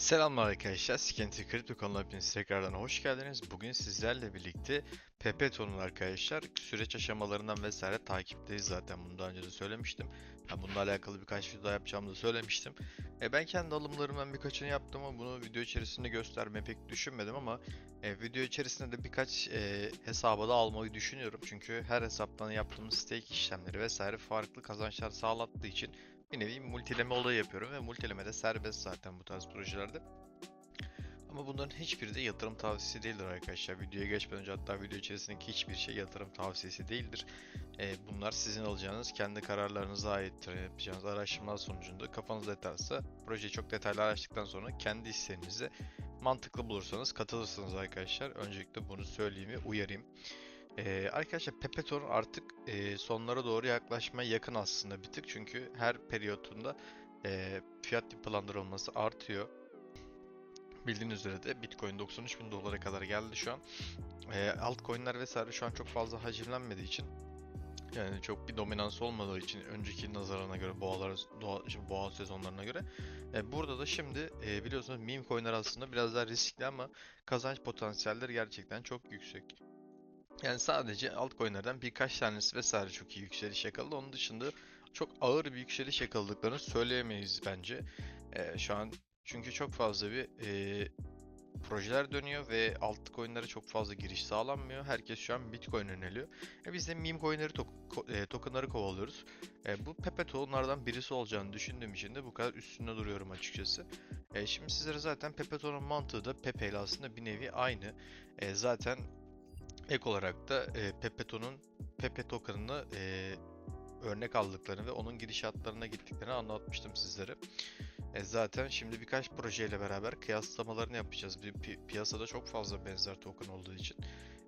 Selamlar arkadaşlar, Skenti Kripto kanalına hepiniz tekrardan hoş geldiniz. Bugün sizlerle birlikte Pepeton'un arkadaşlar süreç aşamalarından vesaire takipteyiz zaten. Bunu daha önce de söylemiştim. Ha, bununla alakalı birkaç video daha yapacağımı da söylemiştim. E, ben kendi alımlarımdan birkaçını yaptım ama bunu video içerisinde göstermeyi pek düşünmedim ama e, video içerisinde de birkaç e, hesaba da almayı düşünüyorum. Çünkü her hesaptan yaptığımız stake işlemleri vesaire farklı kazançlar sağlattığı için bir nevi multileme olayı yapıyorum ve multileme de serbest zaten bu tarz projelerde. Ama bunların hiçbiri de yatırım tavsiyesi değildir arkadaşlar. Videoya geçmeden önce hatta video içerisindeki hiçbir şey yatırım tavsiyesi değildir. Ee, bunlar sizin alacağınız kendi kararlarınıza aittir. Yapacağınız araştırmalar sonucunda kafanızda yatarsa projeyi çok detaylı araştırdıktan sonra kendi isteğinizi mantıklı bulursanız katılırsınız arkadaşlar. Öncelikle bunu söyleyeyim ve uyarayım. Ee, arkadaşlar Pepeton artık e, sonlara doğru yaklaşmaya yakın aslında bir tık çünkü her periyotunda e, fiyat yapılandırılması artıyor. Bildiğiniz üzere de Bitcoin 93 bin dolara kadar geldi şu an. E, altcoin'ler vesaire şu an çok fazla hacimlenmediği için yani çok bir dominans olmadığı için önceki nazarına göre boğalar doğa, boğa sezonlarına göre e, burada da şimdi e, biliyorsunuz meme coin'ler aslında biraz daha riskli ama kazanç potansiyelleri gerçekten çok yüksek. Yani sadece altcoin'lerden birkaç tanesi vesaire çok iyi yükseliş yakaladı. Onun dışında çok ağır bir yükseliş yakaladıklarını söyleyemeyiz bence. Ee, şu an çünkü çok fazla bir e, projeler dönüyor ve altcoin'lere çok fazla giriş sağlanmıyor. Herkes şu an Bitcoin yöneliyor. E biz de meme coin'leri ko- e, token'ları kovalıyoruz. E, bu Pepeto onlardan birisi olacağını düşündüğüm için de bu kadar üstünde duruyorum açıkçası. E, şimdi sizlere zaten Pepeto'nun mantığı da Pepe ile aslında bir nevi aynı. E, zaten Ek olarak da e, Pepeto'nun Pepe token'ını e, örnek aldıklarını ve onun gidişatlarına gittiklerini anlatmıştım sizlere. E, zaten şimdi birkaç projeyle beraber kıyaslamalarını yapacağız. Bir pi- piyasada çok fazla benzer token olduğu için.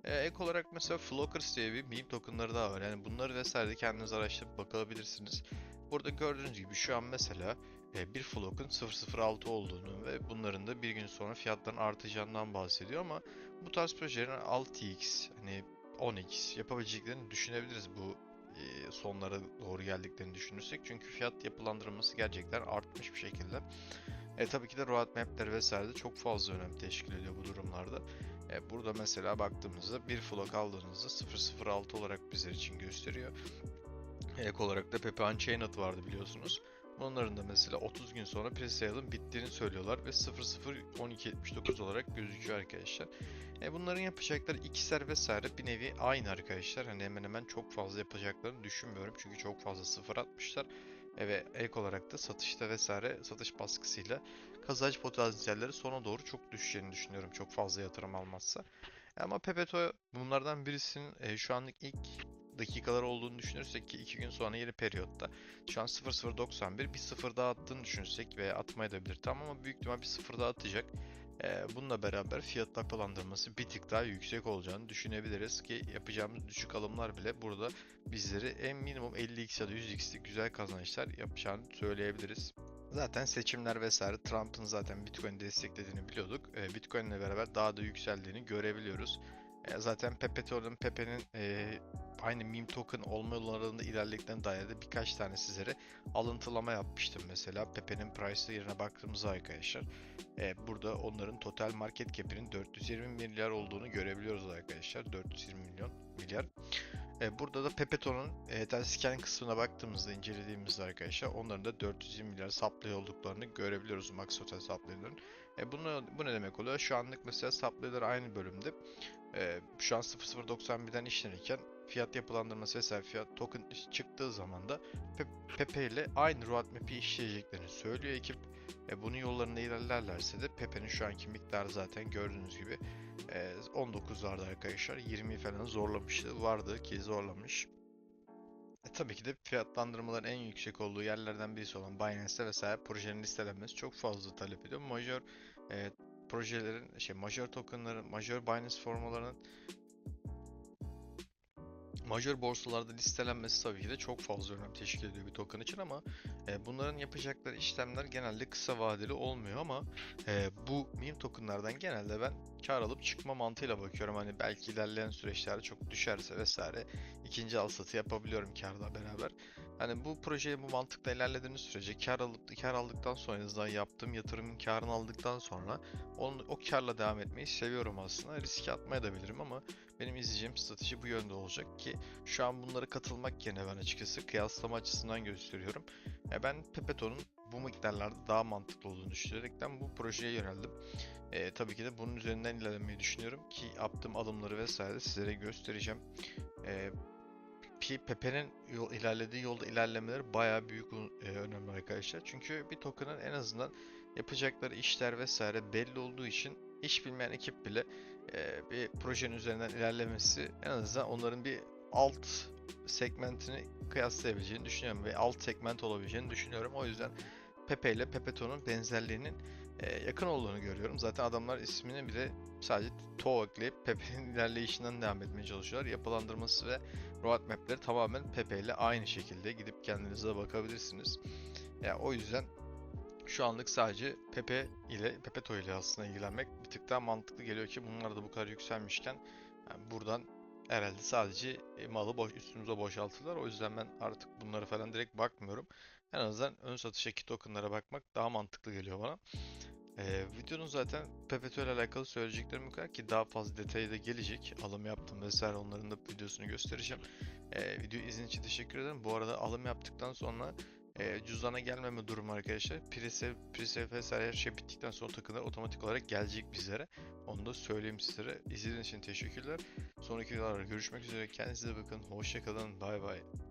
E, ek olarak mesela Flockers diye bir meme tokenları daha var. Yani bunları vesaire de kendiniz araştırıp bakabilirsiniz. Burada gördüğünüz gibi şu an mesela bir Flock'un 006 olduğunu ve bunların da bir gün sonra fiyatların artacağından bahsediyor ama bu tarz projelerin 6x hani 10x yapabileceklerini düşünebiliriz bu e, sonlara doğru geldiklerini düşünürsek. Çünkü fiyat yapılandırılması gerçekten artmış bir şekilde. E tabii ki de roadmap'ler vesaire de çok fazla önem teşkil ediyor bu durumlarda. E, burada mesela baktığımızda bir flock aldığınızda 006 olarak bizler için gösteriyor. Ek olarak da Pepe Unchained vardı biliyorsunuz. Bunların da mesela 30 gün sonra presale'ın bittiğini söylüyorlar ve 001279 olarak gözüküyor arkadaşlar. E bunların yapacakları ikişer vesaire bir nevi aynı arkadaşlar. Hani hemen hemen çok fazla yapacaklarını düşünmüyorum. Çünkü çok fazla sıfır atmışlar. E ve ek olarak da satışta vesaire satış baskısıyla kazanç potansiyelleri sona doğru çok düşeceğini düşünüyorum. Çok fazla yatırım almazsa. E Ama Pepeto bunlardan birisinin e, şu anlık ilk dakikalar olduğunu düşünürsek ki 2 gün sonra yeni periyotta şu an 0091 bir sıfır daha attığını düşünürsek ve atmaya da bilir tamam ama büyük ihtimal bir sıfır daha atacak. Ee, bununla beraber fiyat yapılandırması bir tık daha yüksek olacağını düşünebiliriz ki yapacağımız düşük alımlar bile burada bizleri en minimum 50x ya da 100x'lik güzel kazançlar yapacağını söyleyebiliriz. Zaten seçimler vesaire Trump'ın zaten Bitcoin desteklediğini biliyorduk. Ee, Bitcoin ile beraber daha da yükseldiğini görebiliyoruz. Ee, zaten Pepe'nin Pepe'nin e, aynı meme token olma yollarında ilerlediklerine dair de birkaç tane sizlere alıntılama yapmıştım mesela. Pepe'nin price'ı yerine baktığımızda arkadaşlar. E, burada onların total market cap'inin 420 milyar olduğunu görebiliyoruz arkadaşlar. 420 milyon milyar. E, burada da Pepeto'nun e, scan kısmına baktığımızda incelediğimizde arkadaşlar onların da 420 milyar supply olduklarını görebiliyoruz max total supply'ların. E, bunu, bu ne demek oluyor? Şu anlık mesela supply'lar aynı bölümde. E, şu an 0091'den işlenirken fiyat yapılandırması vesaire fiyat token çıktığı zaman da Pe- Pepe ile aynı roadmap'i işleyeceklerini söylüyor ekip. E, bunun yollarında ilerlerlerse de Pepe'nin şu anki miktarı zaten gördüğünüz gibi e, 19'larda arkadaşlar 20 falan zorlamıştı. Vardı ki zorlamış. E, tabii ki de fiyatlandırmaların en yüksek olduğu yerlerden birisi olan Binance'te vesaire projenin listelenmesi çok fazla talep ediyor. Major e, projelerin, şey major tokenların, major Binance formalarının major borsalarda listelenmesi tabii ki de çok fazla önem teşkil ediyor bir token için ama e, bunların yapacakları işlemler genelde kısa vadeli olmuyor ama e, bu meme tokenlardan genelde ben kar alıp çıkma mantığıyla bakıyorum. Hani belki ilerleyen süreçlerde çok düşerse vesaire ikinci al satı yapabiliyorum karla beraber. Hani bu projeyi bu mantıkla ilerlediğiniz sürece kar alıp kar aldıktan sonra en yaptığım yatırımın karını aldıktan sonra onu, o karla devam etmeyi seviyorum aslında. Riske atmaya da bilirim ama benim izleyeceğim strateji bu yönde olacak ki şu an bunlara katılmak yerine ben açıkçası kıyaslama açısından gösteriyorum. Ya ben Pepeton'un bu miktarlarda daha mantıklı olduğunu düşünerekten bu projeye yöneldim. Ee, tabii ki de bunun üzerinden ilerlemeyi düşünüyorum ki yaptığım adımları vesaire sizlere göstereceğim. Pi Pepe'nin yol, ilerlediği yolda ilerlemeleri bayağı büyük e, önemli arkadaşlar. Çünkü bir token'ın en azından yapacakları işler vesaire belli olduğu için hiç bilmeyen ekip bile e, bir projenin üzerinden ilerlemesi en azından onların bir alt segmentini kıyaslayabileceğini düşünüyorum ve alt segment olabileceğini düşünüyorum. O yüzden Pepe ile Pepeto'nun benzerliğinin e, yakın olduğunu görüyorum. Zaten adamlar ismini bile sadece To ekleyip Pepe'nin ilerleyişinden devam etmeye çalışıyorlar. Yapılandırması ve roadmap'leri tamamen Pepe ile aynı şekilde gidip kendinize bakabilirsiniz. Ya o yüzden şu anlık sadece Pepe ile Pepeto ile aslında ilgilenmek bir tık daha mantıklı geliyor ki bunlar da bu kadar yükselmişken yani buradan herhalde sadece e, malı boş üstümüze boşaltırlar. O yüzden ben artık bunlara falan direkt bakmıyorum. En azından ön satıştaki tokenlara bakmak daha mantıklı geliyor bana. Ee, videonun zaten Pepeto ile alakalı söyleyeceklerim bu kadar ki daha fazla detayı da gelecek. Alım yaptım vesaire onların da videosunu göstereceğim. Ee, video izin için teşekkür ederim. Bu arada alım yaptıktan sonra e, cüzdana gelmeme durumu arkadaşlar. Presave, presave vesaire her şey bittikten sonra tokenlar otomatik olarak gelecek bizlere. Onu da söyleyeyim sizlere. İzlediğiniz için teşekkürler. Sonraki videolarda görüşmek üzere. Kendinize bakın. Hoşçakalın. Bay bay.